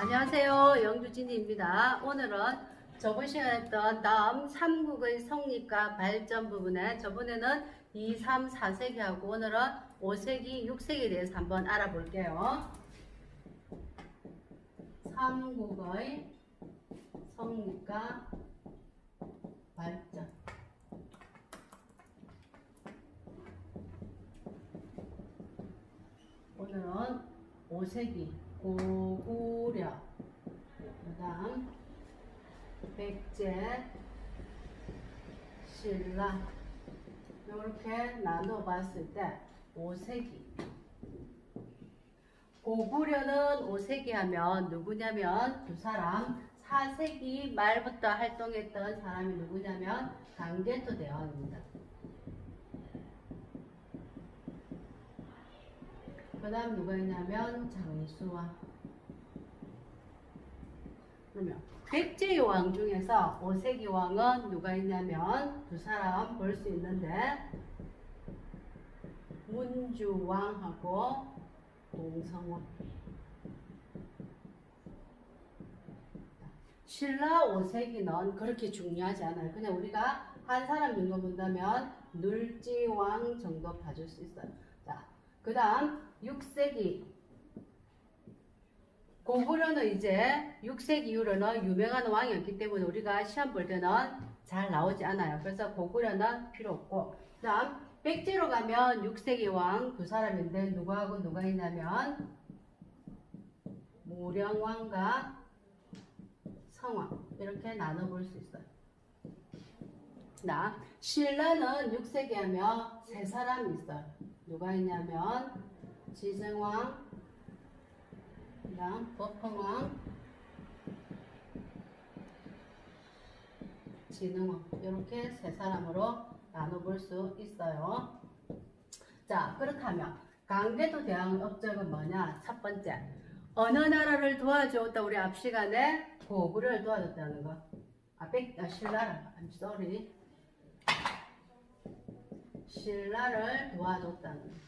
안녕하세요. 영주진입니다. 오늘은 저번 시간에 했던 다음 3국의 성립과 발전 부분에 저번에는 2, 3, 4세기하고 오늘은 5세기, 6세기에 대해서 한번 알아볼게요. 3국의 성립과 발전 오늘은 5세기 고구려. 그 다음 백제 신라. 이렇게 나눠 봤을 때 5세기 고구려는 5세기 하면 누구냐면 두 사람 4세기 말부터 활동했던 사람이 누구냐면 강개토 대왕입니다. 그 다음 누가 있냐면 장수왕 그러면 백제의 왕 중에서 5세기 왕은 누가 있냐면 두 사람 볼 수 있는데 문주왕하고 동성왕 신라 5세기는 그렇게 중요하지 않아요. 그냥 우리가 한 사람 정도 본다면 눌지왕 정도 봐줄 수 있어요. 자, 그 다음 6세기 고구려는 이제 6세기 이후로는 유명한 왕이었기 때문에 우리가 시험 볼 때는 잘 나오지 않아요. 그래서 고구려는 필요 없고 그 다음 백제로 가면 6세기 왕 두 사람인데 누구하고 누가 있냐면 무령왕과 성왕 이렇게 나눠볼 수 있어요. 나 신라는 6세기 하면 세 사람이 있어요. 누가 있냐면 그다음 법흥왕, 진흥왕 이렇게 세 사람으로 나눠볼 수 있어요. 자 그렇다면 강대도 대왕 업적은 뭐냐? 첫 번째 어느 나라를 도와줬다 우리 앞 시간에 고구려를 도와줬다는 거. 아, 백, 아 신라를, I'm sorry. 신라를 도와줬다는 거.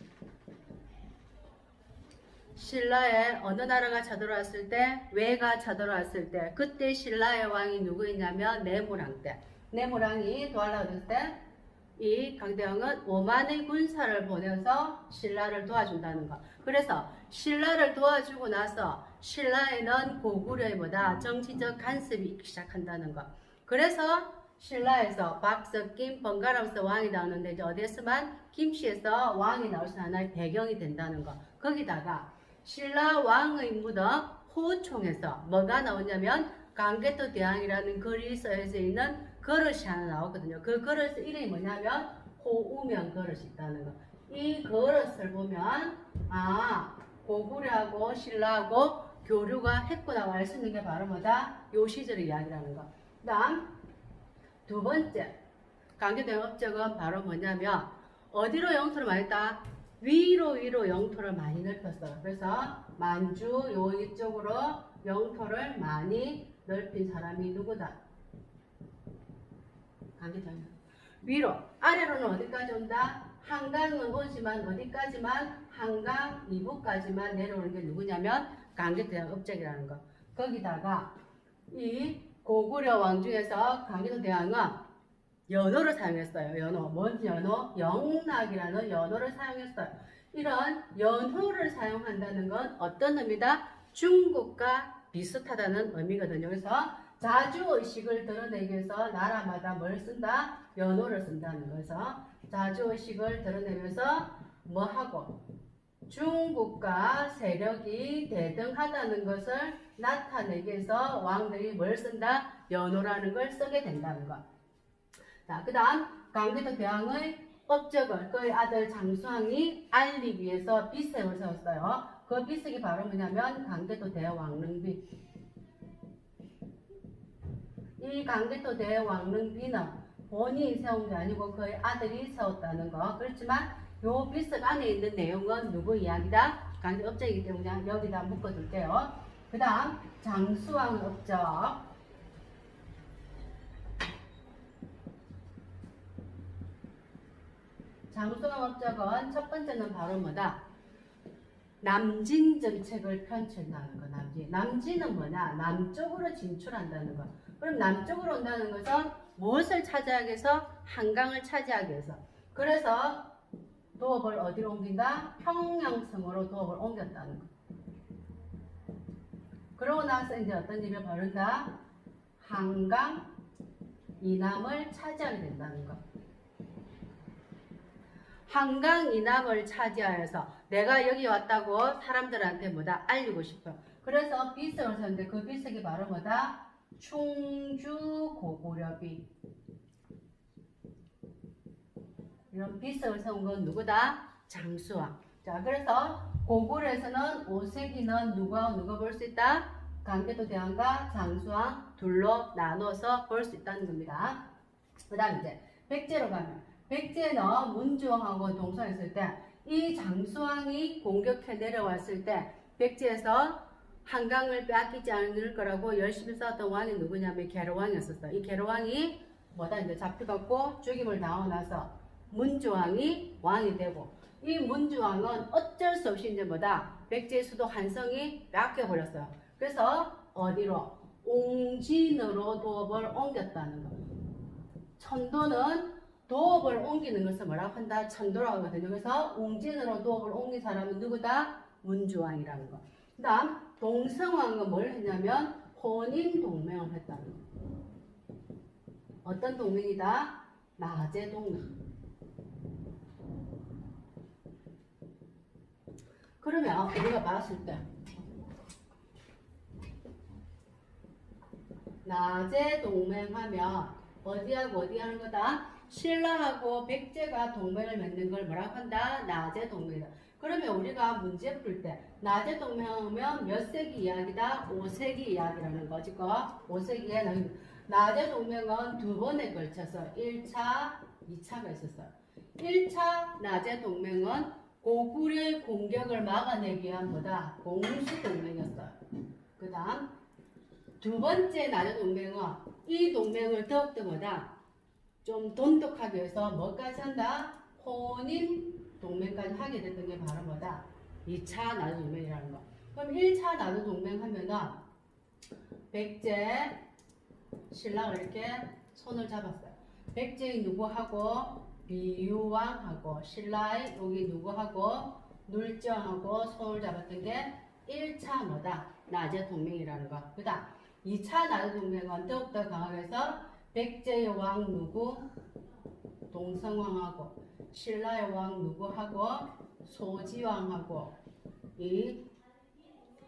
신라에 어느 나라가 쳐들어왔을 때, 왜가 쳐들어왔을 때, 그때 신라의 왕이 누구이냐면 네모랑 때. 네모랑이 도와려고 했을 때, 이 강대왕은 5만의 군사를 보내서 신라를 도와준다는 거. 그래서 신라를 도와주고 나서 신라에는 고구려보다 정치적 간섭이 시작한다는 거. 그래서 신라에서 박석김, 번갈아서 왕이 나오는데 이제 어디에서만 김씨에서 왕이 나올 수 하나의 배경이 된다는 거. 거기다가 신라 왕의 무덤 호총에서 뭐가 나오냐면 강개토 대왕이라는 글이 써져 있는 그릇이 하나 나오거든요. 그 그릇 이름이 뭐냐면 호우면 그릇이 있다는 거. 이 그릇을 보면 아 고구려하고 신라하고 교류가 했구나 알 수 있는 게 바로 뭐다? 요 시절의 이야기라는 거. 그다음 두 번째 강개대 업적은 바로 뭐냐면 어디로 영토를 많이 했다? 위로 위로 영토를 많이 넓혔어요. 그래서 만주 요 이쪽으로 영토를 많이 넓힌 사람이 누구다? 강개장 위로 아래로는 어디까지 온다? 한강은 오지만 어디까지만 한강 이부까지만 내려오는 게 누구냐면 강개대왕 업적이라는 거. 거기다가 이 고구려 왕 중에서 강개도 대왕은 연호를 사용했어요. 연호. 뭔 연호? 영락이라는 연호를 사용했어요. 이런 연호를 사용한다는 건 어떤 의미다? 중국과 비슷하다는 의미거든요. 그래서 자주의식을 드러내기 위해서 나라마다 뭘 쓴다? 연호를 쓴다는 거에서 자주의식을 드러내면서 뭐 하고? 중국과 세력이 대등하다는 것을 나타내기 위해서 왕들이 뭘 쓴다? 연호라는 걸 쓰게 된다는 것. 자, 그 다음 강개도 대왕의 업적을 그의 아들 장수왕이 알리기 위해서 비색을 세웠어요. 그 비색이 바로 뭐냐면 강개도 대왕릉비. 이 강개도 대왕릉비는 본인이 세운 게 아니고 그의 아들이 세웠다는 거. 그렇지만 요 비석 안에 있는 내용은 누구 이야기다? 강개 업적이기 때문에 여기다 묶어둘게요. 그 다음 장수왕 업적. 장수왕 업적은 첫 번째는 바로 뭐다? 남진 정책을 펼친다는 거. 남진. 남진은 뭐냐? 남쪽으로 진출한다는 거. 그럼 남쪽으로 온다는 것은 무엇을 차지하기 위해서? 한강을 차지하기 위해서. 그래서 도읍을 어디로 옮긴다? 평양성으로 도읍을 옮겼다는 거. 그러고 나서 이제 어떤 일이 벌어진다? 한강 이남을 차지하게 된다는 거. 한강 이남을 차지하여서 내가 여기 왔다고 사람들한테 뭐다 알리고 싶어. 그래서 비석을 썼는데 그 비석이 바로 뭐다? 충주 고구려비. 이런 비석을 세운 건 누구다? 장수왕. 자, 그래서 고구려에서는 5세기는 누가 누가 볼 수 있다? 강개도 대왕과 장수왕 둘로 나눠서 볼 수 있다는 겁니다. 그 다음 이제 백제로 가면 백제는 문주왕하고 동성했을 때 이 장수왕이 공격해 내려왔을 때 백제에서 한강을 빼앗기지 않을 거라고 열심히 싸웠던 왕이 누구냐면 계로왕이었었어. 이 계로왕이 뭐다 이제 잡혀갖고 죽임을 당하고 나서 문주왕이 왕이 되고 이 문주왕은 어쩔 수 없이 이제 뭐다 백제 수도 한성이 빼앗겨 버렸어요. 그래서 어디로 옹진으로 도읍을 옮겼다는 거. 천도는 도읍을 옮기는 것을 뭐라고 한다? 천도라고 하거든요. 그래서 옹진으로 도읍을 옮긴 사람은 누구다? 문주왕이라는 거. 그 다음 동성왕은 뭘 했냐면 혼인 동맹을 했다는 거. 어떤 동맹이다? 나제 동맹. 그러면 우리가 봤을 때 낮에 동맹하면 어디하고 어디 하는 거다? 신라하고 백제가 동맹을 맺는 걸 뭐라고 한다? 낮에 동맹이다. 그러면 우리가 문제 풀 때 낮에 동맹하면 몇 세기 이야기다? 5세기 이야기라는 거지. 거 5세기에 낮에 동맹은 두 번에 걸쳐서 1차, 2차가 있었어요. 1차 낮에 동맹은 고구려의 공격을 막아내기 위한 뭐다? 공수 동맹이었어요. 그 다음 두 번째 나라 동맹은 이 동맹을 더욱더 뭐다? 좀 돈독하게 해서 뭐까지 한다? 혼인 동맹까지 하게 됐던 게 바로 뭐다? 2차 나라 동맹이라는 거. 그럼 1차 나라 동맹 하면은 백제 신랑을 이렇게 손을 잡았어요. 백제의 누구하고 비유왕하고 신라의 여기 누구하고 눌정하고 손을 잡았던 게 1차 뭐다? 낮의 동맹이라는 거. 그 다음 2차 나라 동맹은 더욱더 강하게서 백제의 왕 누구? 동성왕하고 신라의 왕 누구하고 소지왕하고 이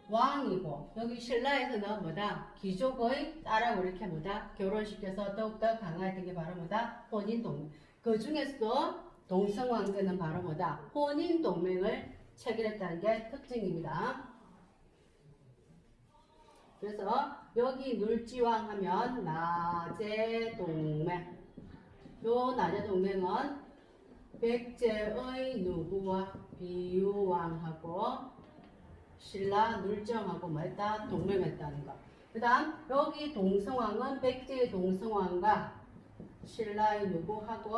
왕이고 여기 신라에서는 뭐다? 귀족의 딸하고 이렇게 뭐다? 결혼시켜서 더욱더 강화했던 게 바로 뭐다 혼인 동맹 그 중에서도 동성왕 때는 바로 뭐다 혼인 동맹을 체결했다는 게 특징입니다. 그래서 여기 눌지왕 하면 나제 동맹. 요 나제 동맹은 백제의 누구와 비유왕하고 신라 눌정하고 뭐했다 동맹했다는 거. 그 다음 여기 동성왕은 백제의 동성왕과 신라의 누구하고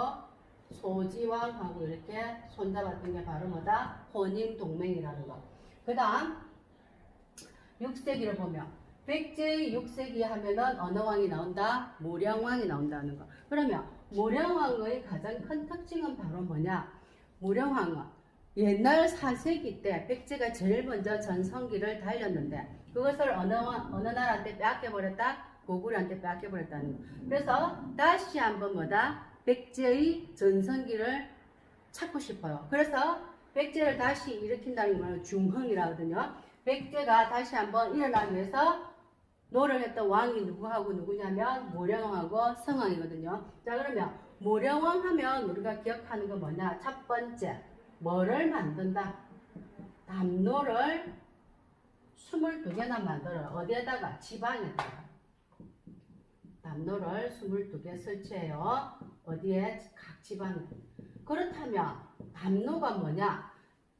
소지왕하고 이렇게 손잡았던 게 바로 뭐다 혼인 동맹이라는 거. 그 다음 6세기를 보면 백제의 6세기 하면은 어느 왕이 나온다? 무령왕이 나온다는 거. 그러면 무령왕의 가장 큰 특징은 바로 뭐냐? 무령왕은 옛날 4세기 때 백제가 제일 먼저 전성기를 달렸는데 그것을 어느, 왕- 어느 나라한테 빼앗겨버렸다? 고구려한테 빼앗겨버렸다는 거. 그래서 다시 한번 뭐다? 백제의 전성기를 찾고 싶어요. 그래서 백제를 다시 일으킨다는 걸 중흥이라거든요. 백제가 다시 한번 일어나기 위해서 노력했던 왕이 누구하고 누구냐면 모령왕하고 성왕이거든요. 자 그러면 모령왕 하면 우리가 기억하는 건 뭐냐? 첫 번째 뭐를 만든다? 담로를 22개나 만들어 어디에다가? 지방에다가 담로를 22개 설치해요. 어디에? 각 지방에. 그렇다면 담로가 뭐냐?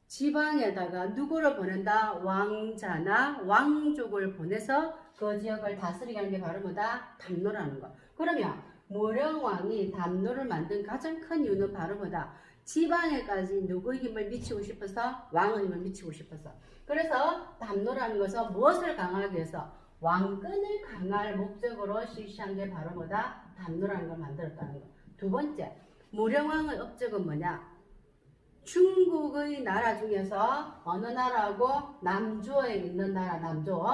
지방에다가 누구를 보낸다? 왕자나 왕족을 보내서 그 지역을 다스리게 하는 게 바로 뭐다? 담로라는 거. 그러면 모령왕이 담로를 만든 가장 큰 이유는 바로 뭐다? 지방에까지 누구의 힘을 미치고 싶어서 왕의 힘을 미치고 싶어서 그래서 담노라는 것은 무엇을 강하기 위해서 왕권을 강할 목적으로 실시한 게 바로 뭐다? 담노라는 걸 만들었다는 거. 두 번째, 무령왕의 업적은 뭐냐? 중국의 나라 중에서 어느 나라고 남조에 있는 나라 남조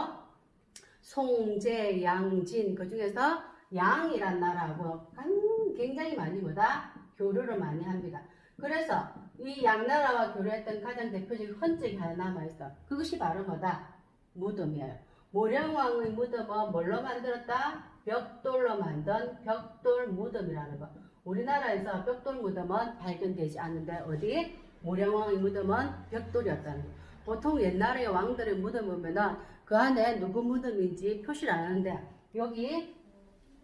송제, 양진 그 중에서 양이란 나라하고 간- 굉장히 많이 뭐다 교류를 많이 합니다. 그래서 이 양나라와 교류했던 가장 대표적인 흔적이 하나 남아있어. 그것이 바로 뭐다? 무덤이에요. 모령왕의 무덤은 뭘로 만들었다? 벽돌로 만든 벽돌 무덤이라는 거. 우리나라에서 벽돌 무덤은 발견되지 않는데 어디? 모령왕의 무덤은 벽돌이었다는 거. 보통 옛날에 왕들의 무덤 보면은 그 안에 누구 무덤인지 표시를 안 하는데 여기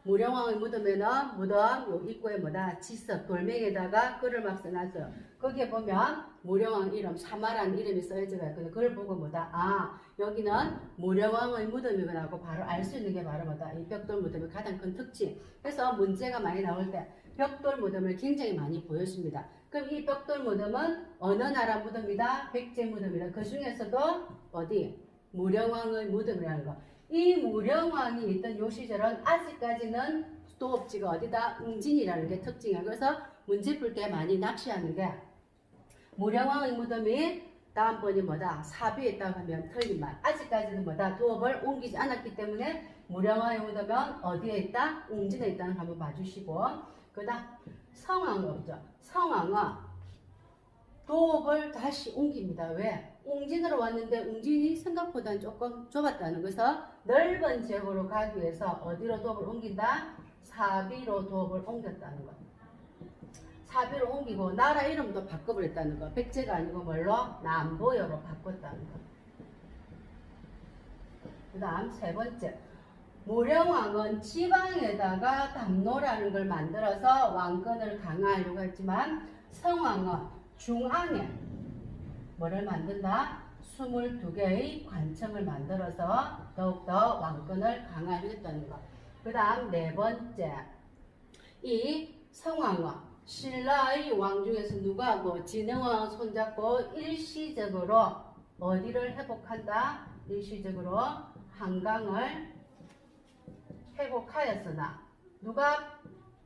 무령왕의 무덤에는 무덤 요 입구에 뭐다 지석 돌멩이에다가 글을 막 써놨어요. 거기에 보면 무령왕 이름 사마라는 이름이 써져 있거든. 그걸 보고 뭐다 아 여기는 무령왕의 무덤이구나 하고 바로 알 수 있는 게 바로 뭐다 이 벽돌 무덤의 가장 큰 특징. 그래서 문제가 많이 나올 때 벽돌 무덤을 굉장히 많이 보여줍니다. 그럼 이 벽돌 무덤은 어느 나라 무덤이다? 백제 무덤이다. 그 중에서도 어디? 무령왕의 무덤이라는 거. 이 무령왕이 있던 요 시절은 아직까지는 도업지가 어디다? 웅진이라는 게 특징이야. 그래서 문제 풀 때 많이 낚시하는 게 무령왕 의 무덤이 다음번이 뭐다? 사비에 있다고 하면 틀린 말. 아직까지는 뭐다? 도업을 옮기지 않았기 때문에 무령왕의 무덤은 어디에 있다? 웅진에 있다는 거 한번 봐주시고 그 다음 성왕 없죠. 성왕은 도읍을 다시 옮깁니다. 왜? 웅진으로 왔는데 웅진이 생각보다는 조금 좁았다는 거서 넓은 지역으로 가기 위해서 어디로 도읍을 옮긴다? 사비로 도읍을 옮겼다는 거. 사비로 옮기고 나라 이름도 바꿔버렸다는 거. 백제가 아니고 뭘로? 남보여로 바꿨다는 거. 그 다음 세 번째. 모령왕은 지방에다가 담노라는 걸 만들어서 왕권을 강화하려고 했지만 성왕은 중앙에 뭐를 만든다? 22개의 관청을 만들어서 더욱더 왕권을 강화하겠다는 것. 그 다음 네 번째. 이 성왕은 신라의 왕 중에서 누가 뭐 진흥왕 손잡고 일시적으로 어디를 회복한다? 일시적으로 한강을 회복하였으나 누가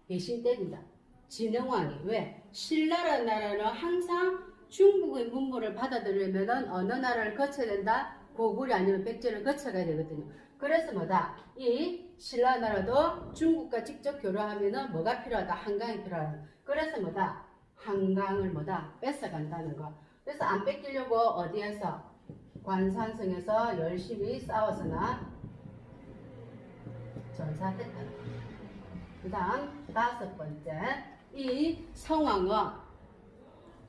배신 때린다. 진흥왕이 왜? 신라라는 나라는 항상 중국의 문물을 받아들이려면 어느 나라를 거쳐야 된다? 고구려 아니면 백제를 거쳐가야 되거든요. 그래서 뭐다? 이 신라 나라도 중국과 직접 교류하면은 뭐가 필요하다? 한강이 필요하다. 그래서 뭐다? 한강을 뭐다? 뺏어간다는 거. 그래서 안 뺏기려고 어디에서? 관산성에서 열심히 싸웠으나 전사했다. 그 다음 다섯 번째. 이 성왕은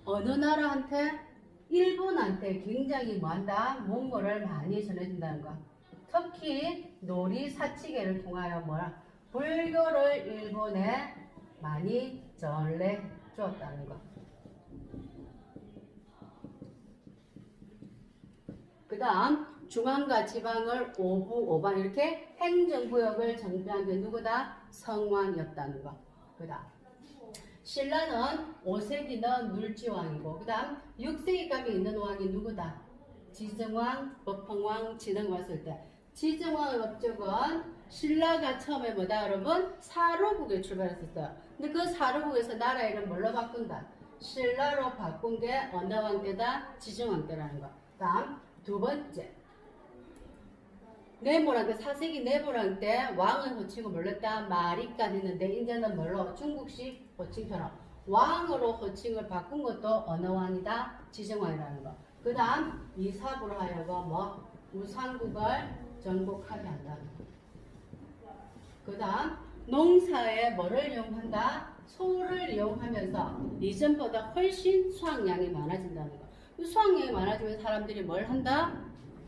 어느 나라한테 일본한테 굉장히 뭐한다 몽골을 많이 전해준다는 거. 특히 놀이 사치계를 통하여 뭐라 불교를 일본에 많이 전래 주었다는 거. 그 다음 중앙과 지방을 오부 오방 이렇게 행정구역을 정비한 게 누구다? 성왕이었다는 거. 그 다음 신라는 5세기는 눌지왕이고 그 다음 6세기까지 있는 왕이 누구다? 지정왕, 법흥왕, 진흥 왔을 때 지정왕의 업적은 신라가 처음에 뭐다 여러분? 사로국에 출발했었어요. 근데 그 사로국에서 나라 이름 뭘로 바꾼다? 신라로 바꾼 게 어느 왕 때다? 지정왕 때라는 거. 다음 두 번째 네모랑 그 4세기 네모랑 때 왕을 호칭을 몰랐다 마리까 했는데 이제는 뭘로 중국식 호칭처럼 왕으로 호칭을 바꾼 것도 어느 왕이다 지정왕이라는 거. 그 다음 이사부로 하여금 뭐 우상국을 정복하게 한다는 거. 그 다음 농사에 뭐를 이용한다? 소를 이용하면서 이전보다 훨씬 수확량이 많아진다는 거. 그 수확량이 많아지면 사람들이 뭘 한다?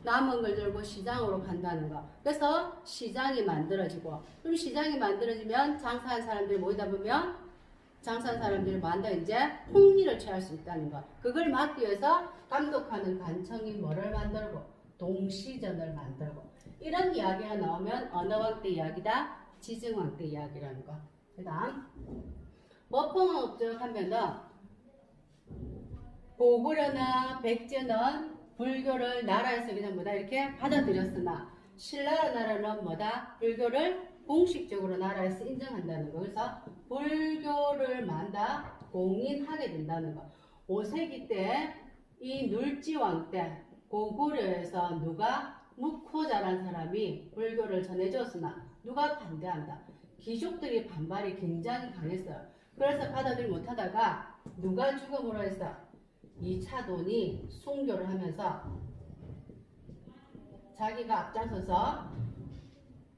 남은 걸 들고 시장으로 간다는 거. 그래서 시장이 만들어지고, 그럼 시장이 만들어지면 장사한 사람들이 모이다 보면 장사한 사람들이 뭐한다? 이제 홍리를 취할 수 있다는 거. 그걸 막기 위해서 감독하는 관청이 뭐를 만들고, 동시전을 만들고. 이런 이야기가 나오면 어느 왕때 이야기다? 지증왕 때 이야기라는 거. 그 다음, 머펑왕 업적 하면은 고구려나 백제는 불교를 나라에서 그냥 뭐다 이렇게 받아들였으나 신라라 나라는 뭐다 불교를 공식적으로 나라에서 인정한다는 거. 그래서 불교를 만다 공인하게 된다는 거. 5세기 때 이 눌지왕 때 고구려에서 누가 묵호자란 사람이 불교를 전해줬으나 누가 반대한다. 귀족들이 반발이 굉장히 강했어요. 그래서 받아들이 못하다가 누가 죽음으로 해서 이 차돈이 순교를 하면서 자기가 앞장서서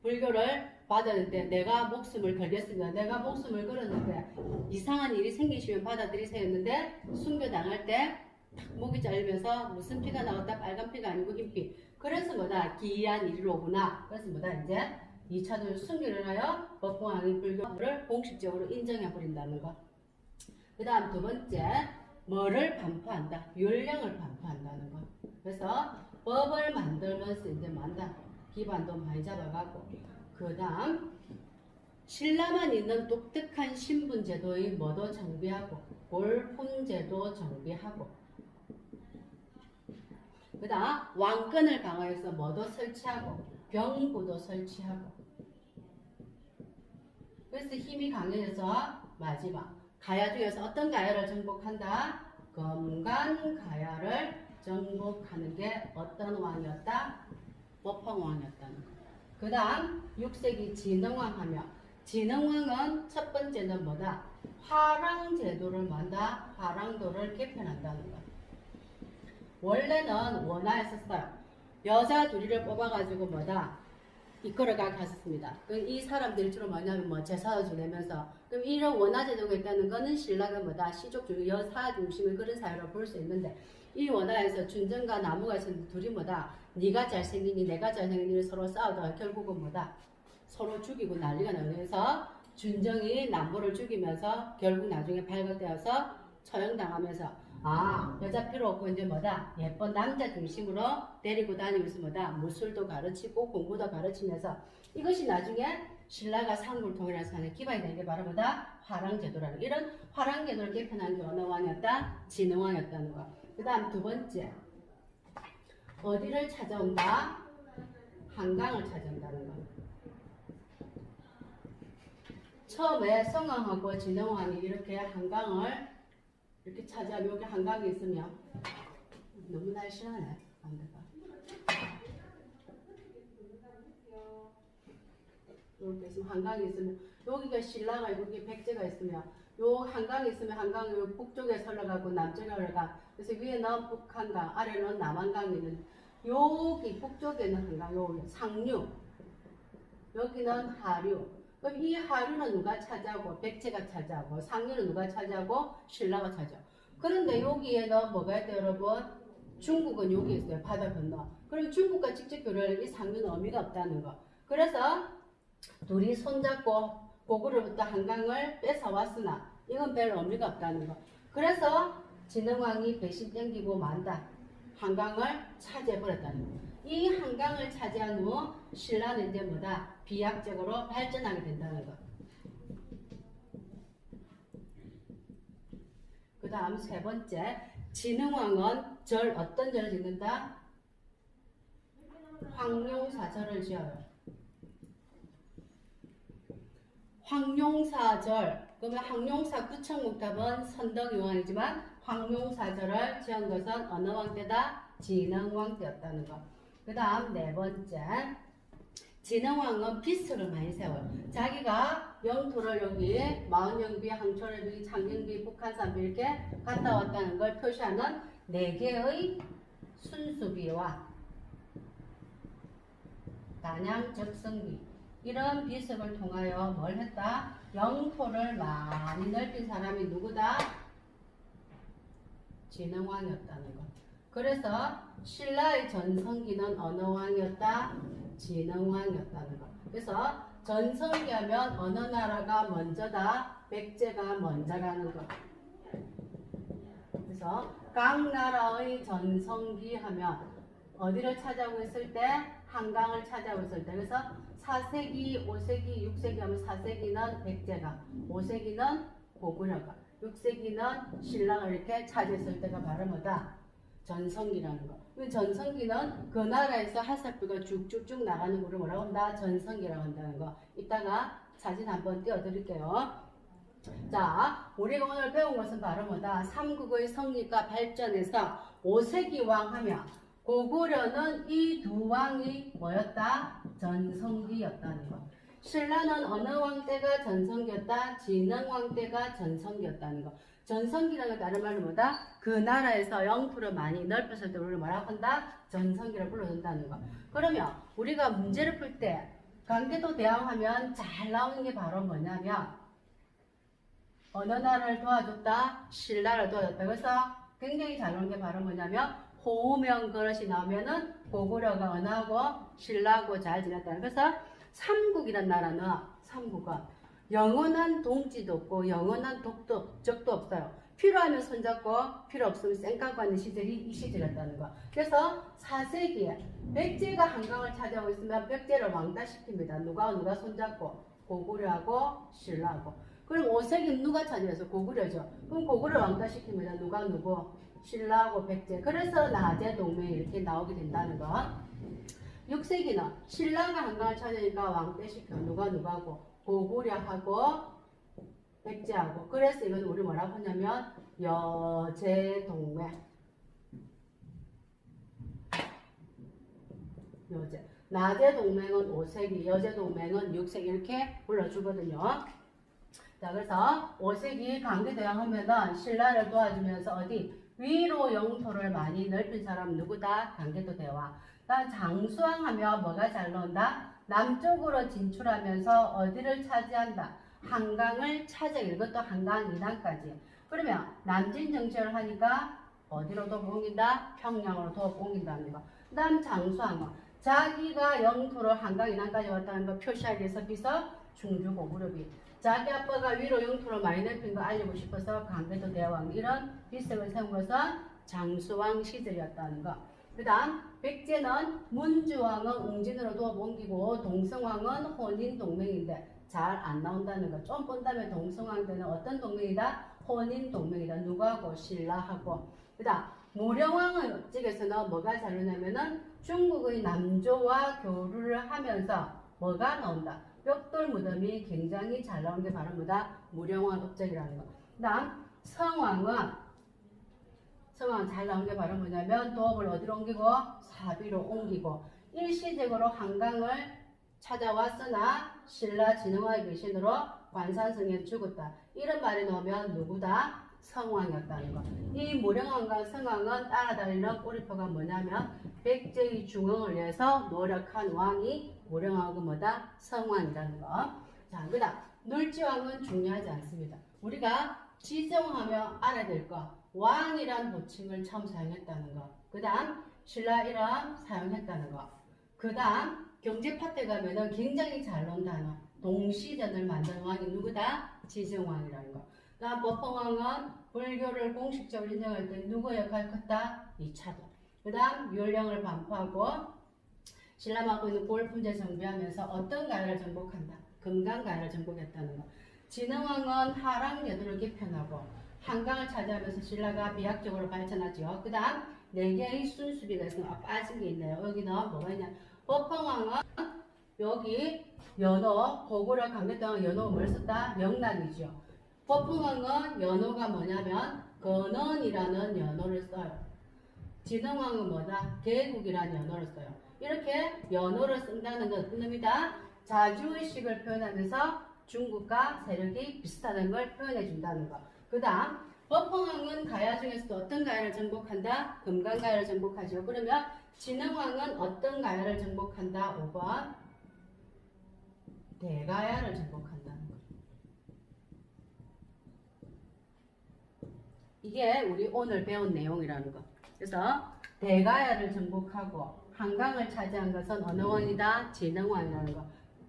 불교를 받았는데 내가 목숨을 걸겠습니다. 내가 목숨을 걸었는데 이상한 일이 생기시면 받아들이세요 했는데 순교 당할 때탁 목이 잘리면서 무슨 피가 나왔다? 빨간 피가 아니고 흰피. 그래서 뭐다? 기이한 일이로구나. 그래서 뭐다? 이제 이차돈을 순교를 하여 법공항이 불교를 공식적으로 인정해 버린다는 거. 그 다음 두 번째 뭐를 반포한다? 율령을 반포한다는 거. 그래서 법을 만들면서 이제 만다. 기반도 많이 잡아가고. 그 다음 신라만 있는 독특한 신분 제도의 뭐도 정비하고 골품 제도 정비하고 그 다음 왕권을 강화해서 뭐도 설치하고 병부도 설치하고 그래서 힘이 강해져서 마지막 가야 중에서 어떤 가야를 정복한다? 검간 가야를 정복하는 게 어떤 왕이었다? 법황왕이었다는 거. 그 다음 6세기 진흥왕 하면 진흥왕은 첫 번째는 뭐다? 화랑 제도를 만다 화랑도를 개편한다는 거. 원래는 원하였었어요. 여자 둘이를 뽑아가지고 뭐다? 이끌어가 갔었습니다. 그럼 이 사람들이 주로 뭐냐면 뭐 제사를 지내면서 그럼 이런 원화제도가 있다는 거는 신라가 뭐다? 시족 중에 여사 중심의 그런 사회로 볼 수 있는데 이 원화에서 준정과 나무가 있었는데 둘이 뭐다? 네가 잘생기니 내가 잘생기니 서로 싸우다가 결국은 뭐다? 서로 죽이고 난리가 나면서 준정이 남부를 죽이면서 결국 나중에 발각되어서 처형당하면서 아 여자 필요 없고 이제 뭐다? 예쁜 남자 중심으로 데리고 다니면서 뭐다? 무술도 가르치고 공부도 가르치면서 이것이 나중에 신라가 상굴통이라서 하는 기반이 되는 게 바로 뭐다? 화랑제도라는 이런 화랑제도를 개편한 게 어느 왕이었다? 진흥왕이었다는 거. 그 다음 두 번째 어디를 찾아온다? 한강을 찾아온다는 거. 처음에 성왕하고 진흥왕이 이렇게 한강을 이렇게 찾아 여기 한강이 있으면 너무 날씬하네 안돼가 이렇게 있으면 한강이 있으면 여기가 신라가 여기 백제가 있으면 요 한강이 있으면 한강 요 북쪽에 흘러가고 남쪽에 흘러가. 그래서 위에 는 북한강 아래는 남한강이 있는 여기 북쪽에는 한강 요 상류. 여기는 하류 그럼 이 하류는 누가 차지하고 백제가 차지하고 상류는 누가 차지하고 신라가 차지하고. 그런데 여기에는 뭐가 있대 여러분? 중국은 여기 있어요 바다 건너. 그럼 중국과 직접 교류할 이 상류는 의미가 없다는 거. 그래서 둘이 손잡고 고구려부터 한강을 뺏어왔으나 이건 별 의미가 없다는 거. 그래서 진흥왕이 배신 땡기고 만다 한강을 차지해버렸다는 거. 이 한강을 차지한 후 신라는 이제 뭐다 비약적으로 발전하게 된다는 거. 그 다음 세 번째 진흥왕은 절 어떤 절을 짓는다? 황룡사절을 지어요. 황룡사절 그러면 황룡사 구청목답은 선덕유왕이지만 황룡사절을 지은 것은 어느 왕 때다? 진흥왕 때였다는 거. 그 다음 네 번째 진흥왕은 비스를 많이 세워요. 자기가 영토를 여기 마흔영비, 항천비, 창경비, 북한산비 이렇게 갔다 왔다는 걸 표시하는 네 개의 순수비와 단양 적성비 이런 비습을 통하여 뭘 했다? 영토를 많이 넓힌 사람이 누구다? 진흥왕이었다는 것. 그래서 신라의 전성기는 어느 왕이었다? 진흥왕이었다는 것. 그래서 전성기 하면 어느 나라가 먼저다? 백제가 먼저라는 것. 그래서 각 나라의 전성기 하면 어디를 찾아오고 있을 때? 한강을 찾아오고 있을 때. 그래서 4세기, 5세기, 6세기 하면 4세기는 백제가, 5세기는 고구려가, 육세기는 신랑을 이렇게 차지했을 때가 바로 뭐다? 전성기라는 거. 그 전성기는 그 나라에서 하살표가 쭉쭉쭉 나가는 거를 뭐라고 한다? 전성기라고 한다는 거. 이따가 사진 한번 띄워드릴게요. 자, 우리가 오늘 배운 것은 바로 뭐다? 삼국의 성립과 발전에서 오세기 왕 하면 고구려는 이 두 왕이 뭐였다? 전성기였다는 거. 신라는 어느 왕 때가 전성기였다? 진흥 왕 때가 전성기였다는 거. 전성기라는 건 다른 말로 뭐다? 그 나라에서 영토를 많이 넓혔을 때 우리를 뭐라고 한다? 전성기를 불러준다는 거. 그러면 우리가 문제를 풀 때 강대도 대왕 하면 잘 나오는 게 바로 뭐냐면 어느 나라를 도와줬다? 신라를 도와줬다. 그래서 굉장히 잘 나오는 게 바로 뭐냐면 호우명 그릇이 나오면은 고구려가 은하고 신라하고 잘 지냈다. 그래서 삼국이란 나라는 삼국은 영원한 동지도 없고 영원한 독도 적도 없어요. 필요하면 손잡고 필요 없으면 쌩까고 하는 시절이 이 시절이었다는 거. 그래서 4세기에 백제가 한강을 차지하고 있으면 백제를 왕따시킵니다. 누가 누가 손잡고 고구려하고 신라하고. 그럼 5세기는 누가 차지해서 고구려죠. 그럼 고구려 왕따시킵니다. 누가 누구 신라하고 백제. 그래서 나제 동맹이 이렇게 나오게 된다는 거. 6세기는 신라가 한강을 차지하니까 왕따시켜 누가 누가고 고구려하고 백제하고. 그래서 이건 우리 뭐라고 하냐면 여제동맹 여제. 나제 동맹은 5세기 여제 동맹은 6세기 이렇게 불러주거든요. 자 그래서 5세기 강대대왕 하면은 신라를 도와주면서 어디 위로 영토를 많이 넓힌 사람 누구다? 강대도 대왕. 그다음 장수왕 하면 뭐가 잘 나온다 남쪽으로 진출하면서 어디를 차지한다? 한강을 차지하게 이것도 한강 이남까지. 그러면 남진 정책을 하니까 어디로도 옮긴다? 평양으로 더 옮긴다는 거. 그다음 장수왕은 자기가 영토를 한강 이남까지 왔다는 거 표시하기 위해서 비서 중주 고구려비 자기 아빠가 위로 영토를 많이 넓힌 거 알리고 싶어서 강대도 대왕 이런 비석을 세운 것은 장수왕 시절이었다는 거. 그 다음 백제는 문주왕은 웅진으로 도 옮기고 동성왕은 혼인 동맹인데 잘 안 나온다는 거. 좀 본다면 동성왕 때는 어떤 동맹이다? 혼인 동맹이다. 누구하고? 신라하고. 그 다음 무령왕은 쪽에서는 뭐가 잘 나냐면은 중국의 남조와 교류를 하면서 뭐가 나온다? 벽돌 무덤이 굉장히 잘 나온 게 바로 뭐다? 무령왕 업적이라는 거. 그 다음 성왕은 성왕 잘 나온 게 바로 뭐냐면 도읍을 어디로 옮기고 사비로 옮기고 일시적으로 한강을 찾아왔으나 신라 진흥왕의 배신으로 관산성에 죽었다. 이런 말이 나오면 누구다? 성왕이었다는 거. 이 무령왕과 성왕은 따라다니는 꼬리표가 뭐냐면 백제의 중흥을 위해서 노력한 왕이 무령왕은 뭐다? 성왕이라는 거. 자, 그 다음 놀지왕은 중요하지 않습니다. 우리가 지정하며 알아야 될 거. 왕이란 호칭을 처음 사용했다는 거. 그 다음 신라 이름 사용했다는 거. 그 다음 경제 파트 가면은 굉장히 잘 나온 단어. 동시전을 만든 왕이 누구다? 지정왕이라는 거. 그 다음 법흥왕은 불교를 공식적으로 인정할 때 누구 역할 컸다? 이차도. 그 다음 율령을 반포하고 신라하고 있는 골품제 정비하면서 어떤 가야를 정복한다? 금강 가야를 정복했다는 거. 진흥왕은 하랑 여도를 개편하고 한강을 차지하면서 신라가 비약적으로 발전하죠. 그 다음 네 개의 순수비가 아, 빠진 게 있네요. 여기는 뭐가 있냐? 법흥왕은 여기 연호, 고구려 강대동은 연호 뭘 썼다? 명란이죠. 법흥왕은 연호가 뭐냐면 건원이라는 연호를 써요. 진흥왕은 뭐다? 개국이라는 연호를 써요. 이렇게 연호를 쓴다는 건 의미다? 자주의식을 표현하면서 중국과 세력이 비슷하다는 걸 표현해 준다는 거. 그 다음 법흥왕은 가야 중에서도 어떤 가야를 정복한다? 금강가야를 정복하죠. 그러면 진흥왕은 어떤 가야를 정복한다? 5번 대가야를 정복한다는 거. 이게 우리 오늘 배운 내용이라는 거. 그래서 대가야를 정복하고 한강을 차지한 것은 어느 왕이다? 진흥왕이라는 거.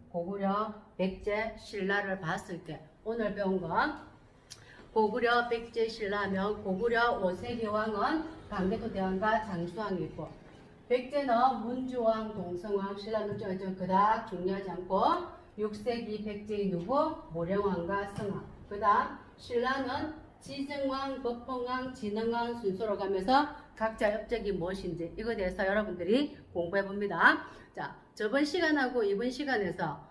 고구려, 백제, 신라를 봤을 때 오늘 배운 건 고구려, 백제, 신라면 고구려 5세기 왕은 강대토 대왕과 장수왕이 있고 백제는 문주왕, 동성왕, 신라는 좀 그닥 중요하지 않고 6세기 백제의 누구? 모령왕과 성왕 그 다음 신라는 지정왕, 법봉왕, 진흥왕 순서로 가면서 각자 업적이 무엇인지 이거에 대해서 여러분들이 공부해 봅니다. 자, 저번 시간하고 이번 시간에서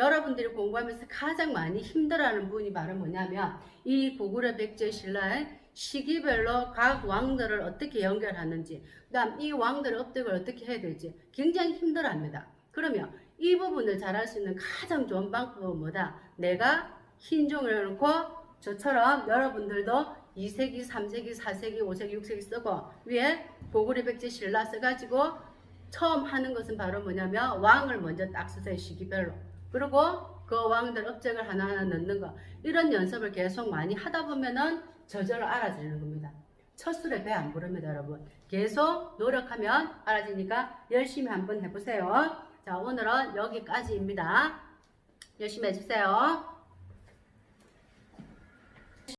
여러분들이 공부하면서 가장 많이 힘들어하는 부분이 바로 뭐냐면 이 고구려 백제 신라의 시기별로 각 왕들을 어떻게 연결하는지 그다음 이 왕들의 업적을 어떻게 해야 될지 굉장히 힘들어합니다. 그러면 이 부분을 잘할 수 있는 가장 좋은 방법은 뭐다? 내가 흰종을 해놓고 저처럼 여러분들도 2세기, 3세기, 4세기, 5세기, 6세기 쓰고 위에 고구려 백제 신라 써가지고 처음 하는 것은 바로 뭐냐면 왕을 먼저 딱 쓰세요 시기별로 그리고 그 왕들 업적을 하나하나 넣는 거. 이런 연습을 계속 많이 하다 보면은 저절로 알아지는 겁니다. 첫 술에 배 안 부릅니다 여러분. 계속 노력하면 알아지니까 열심히 한번 해보세요. 자 오늘은 여기까지입니다. 열심히 해주세요